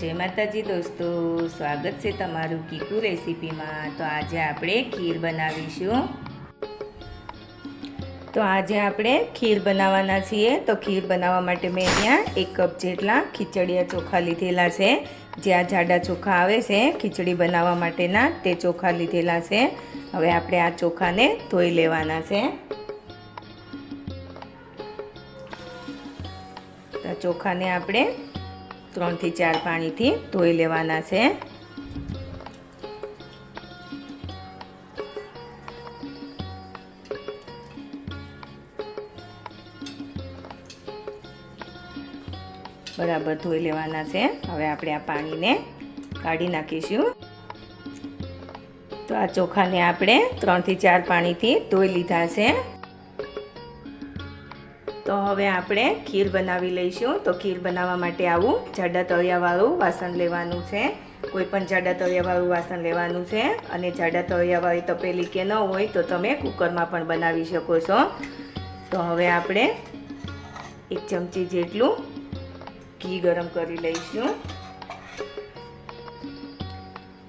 જય માતાજી દોસ્તો, સ્વાગત છે તમારું કીકુ રેસીપીમાં. તો આજે આપણે ખીર બનાવીશું. તો આજે આપણે ખીર બનાવવાના છીએ. તો ખીર બનાવવા માટે મેં અહીંયા એક કપ જેટલા ખીચડિયા ચોખા લીધેલા છે. જે આ જાડા ચોખા આવે છે, ખીચડી બનાવવા માટેના તે ચોખા લીધેલા છે. હવે આપણે આ ચોખાને ધોઈ લેવાના છે. ચોખાને આપણે ત્રણથી ચાર પાણીથી ધોઈ લેવાના છે. બરાબર ધોઈ લેવાના છે. હવે આપણે આ પાણીને કાઢી નાખીશું. તો આ ચોખાને આપણે ત્રણથી ચાર પાણીથી ધોઈ લીધા છે. તો હવે આપણે ખીર બનાવી લઈશું. તો ખીર બનાવવા માટે આવું જાડા તળિયાવાળું વાસણ લેવાનું છે. કોઈ પણ જાડા તળિયાવાળું વાસણ લેવાનું છે અને જાડા તળિયાવાળી તપેલી કે ન હોય તો તમે કુકરમાં પણ બનાવી શકો છો. તો હવે આપણે એક ચમચી જેટલું ઘી ગરમ કરી લઈશું.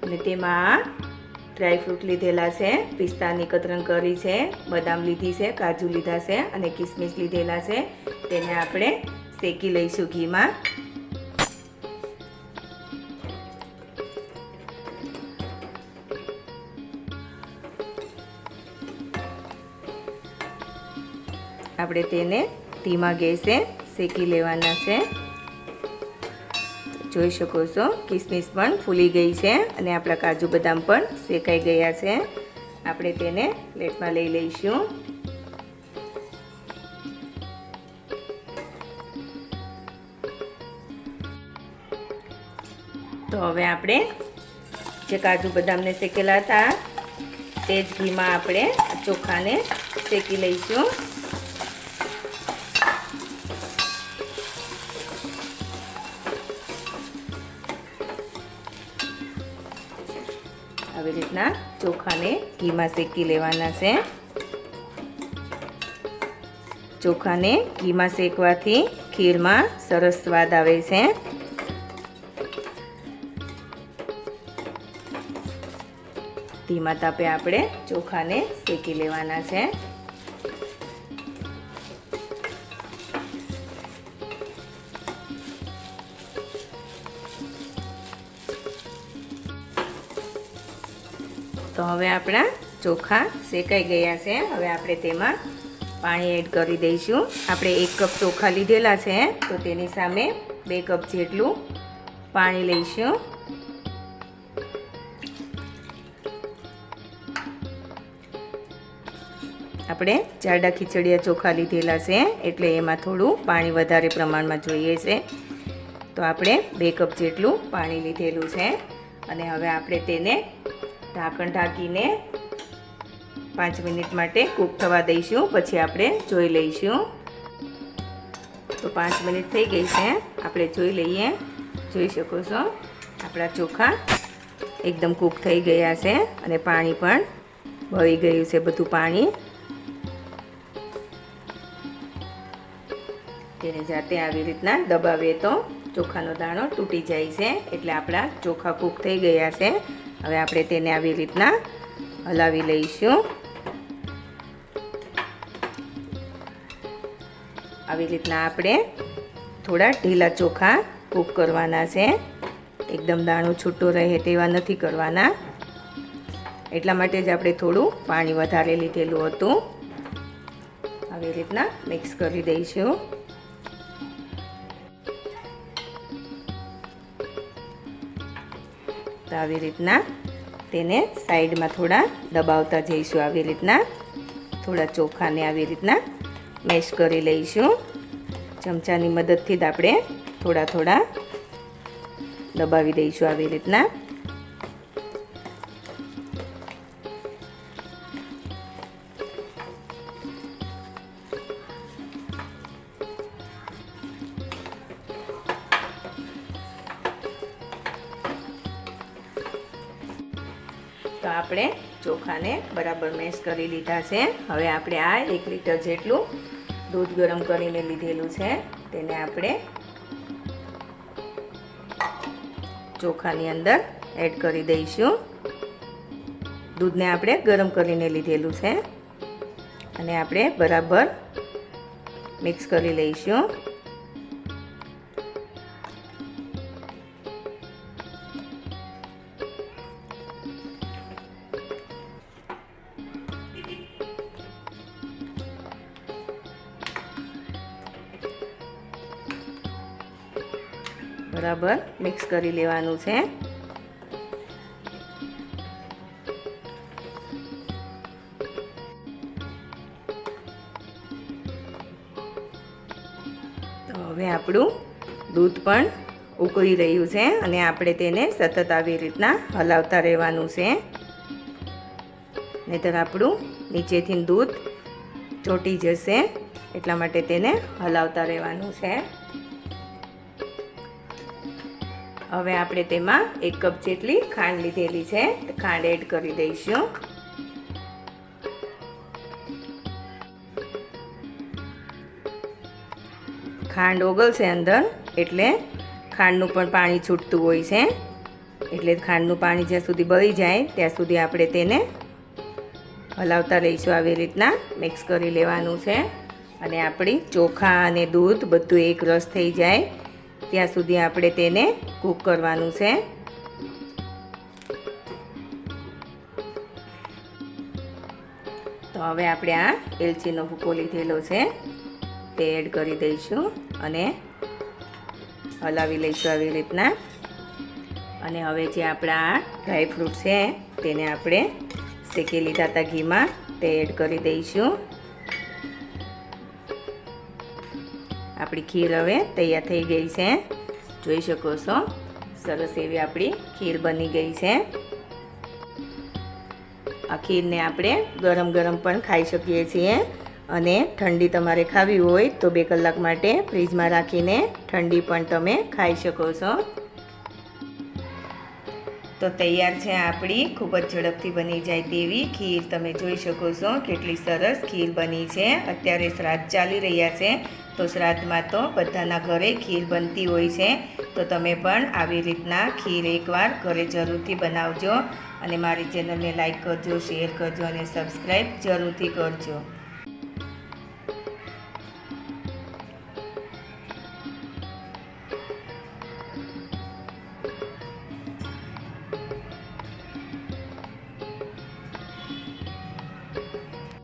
અને તેમાં ડ્રાયફ્રૂટ લીધેલા છે, પિસ્તાની કતરણ કરી છે, બદામ લીધી છે, કાજુ લીધા છે અને કિસમિસ લીધેલા છે. તેને આપણે શેકી લઈશું ઘીમાં. આપણે તેને ધીમા ગેસે શેકી લેવાના છે. જોઈ શકો છો. કિસમિસ પણ ફૂલી ગઈ છે અને આપણા કાજુ બદામ પણ શેકાઈ ગયા છે. આપણે તેને પ્લેટમાં લઈ લઈશું. તો હવે આપણે જે કાજુ બદામને શેકેલા હતા, તે જ ઘીમાં આપણે ચોખાને શેકી લઈશું. આવી રીતના ચોખાને ઘીમાં શેકી લેવાના છે. ચોખાને ઘીમાં શેકવાથી ખીરમાં સરસ સ્વાદ આવે છે. ધીમા તાપે આપણે ચોખાને શેકી લેવાના છે. તો હવે આપણા ચોખા શેકાઈ ગયા છે. હવે આપણે તેમાં પાણી એડ કરી દઈશું. આપણે એક કપ ચોખા લીધેલા છે, તો તેની સામે બે કપ જેટલું પાણી લઈશું. આપણે જાડા ખીચડીયા ચોખા લીધેલા છે, એટલે એમાં થોડું પાણી વધારે પ્રમાણમાં જોઈએ છે. તો આપણે બે કપ જેટલું પાણી લીધેલું છે. અને હવે આપણે તેને ઢાંકણ ઢાંકીને પાંચ મિનિટ માટે કૂક થવા દઈશું, પછી આપણે જોઈ લઈશું. તો પાંચ મિનિટ થઈ ગઈ છે, આપણે જોઈ લઈએ. જોઈ શકો છો, આપણા ચોખા એકદમ કૂક થઈ ગયા છે અને પાણી પણ ભળી ગયું છે, બધું પાણી. તેને જાતે આવી રીતના દબાવીએ તો ચોખાનો દાણો તૂટી જાય છે, એટલે આપણા ચોખા કૂક થઈ ગયા છે. હવે આપણે તેને આવી રીતના હલાવી લઈશું. આવી રીતના આપણે થોડા ઢીલા ચોખા કૂક કરવાના છે. એકદમ દાણો છૂટો રહે તેવા નથી કરવાના. એટલા માટે જ આપણે થોડું પાણી વધારે લીધેલું હતું. આવી રીતના મિક્સ કરી દઈશું. તો આવી રીતના તેને સાઈડમાં થોડા દબાવતા જઈશું. આવી રીતના થોડા ચોખાને આવી રીતના મેશ કરી લઈશું. ચમચાની મદદથી જ આપણે થોડા થોડા દબાવી દઈશું. આવી રીતના આપણે ચોખાને બરાબર મેશ કરી લીધા છે. હવે આપણે આ એક લીટર જેટલું દૂધ ગરમ કરીને લીધેલું છે. તેને આપણે ચોખાની અંદર એડ કરી દઈશું. દૂધને આપણે ગરમ કરીને લીધેલું છે. અને આપણે બરાબર મિક્સ કરી લઈશું. બરાબર મિક્સ કરી લેવાનું છે. હવે આપણું દૂધ પણ ઉકળી રહ્યું છે અને આપણે તેને સતત આવી રીતના હલાવતા રહેવાનું છે. નહીતર આપણું નીચેથી દૂધ ચોટી જશે, એટલા માટે તેને હલાવતા રહેવાનું છે. હવે આપણે તેમાં એક કપ જેટલી ખાંડ લીધેલી છે. ખાંડ એડ કરી દઈશું. ખાંડ ઓગળશે અંદર, એટલે ખાંડનું પણ પાણી છૂટતું હોય છે. એટલે ખાંડનું પાણી જ્યાં સુધી બળી જાય, ત્યાં સુધી આપણે તેને હલાવતા રહીશું આવી રીતના. મિક્સ કરી લેવાનું છે. અને આપણી ચોખા અને દૂધ બધું એક રસ થઈ જાય. ત્યાં સુધી આપણે તેને કૂક કરવાનું છે. તો હવે આપણે આ એલચીનો ભૂકો લીધેલો છે. તે એડ કરી દઈશું અને હલાવી લઈશું આવી રીતના. અને હવે જે આપણા ડ્રાય ફ્રૂટ છે, તેને આપણે શેકી લીધા હતા ઘીમાં, તે એડ કરી દઈશું. આપણી ખીર હવે તૈયાર થઈ ગઈ છે. જોઈ શકો છો. સરસ એવી આપણી ખીર બની ગઈ છે. આ ખીરને આપણે ગરમ ગરમ પણ ખાઈ શકીએ છીએ અને ઠંડી તમારે ખાવી હોય તો બે કલાક માટે ફ્રીજમાં રાખીને ઠંડી પણ તમે ખાઈ શકો છો. તો તૈયાર છે આપણી. ખૂબ જ ઝડપથી બની જાય તેવી ખીર તમે જોઈ શકો છો. કેટલી સરસ ખીર બની છે. અત્યારે શ્રાદ્ધ ચાલી રહ્યા છે. તો શ્રાદ્ધમાં તો બધાના ઘરે ખીર બનતી હોય છે. તો તમે પણ આવી રીતના ખીર એકવાર ઘરે જરૂરથી બનાવજો. અને મારી ચેનલને લાઈક કરજો, શેર કરજો અને સબસ્ક્રાઈબ જરૂરથી કરજો.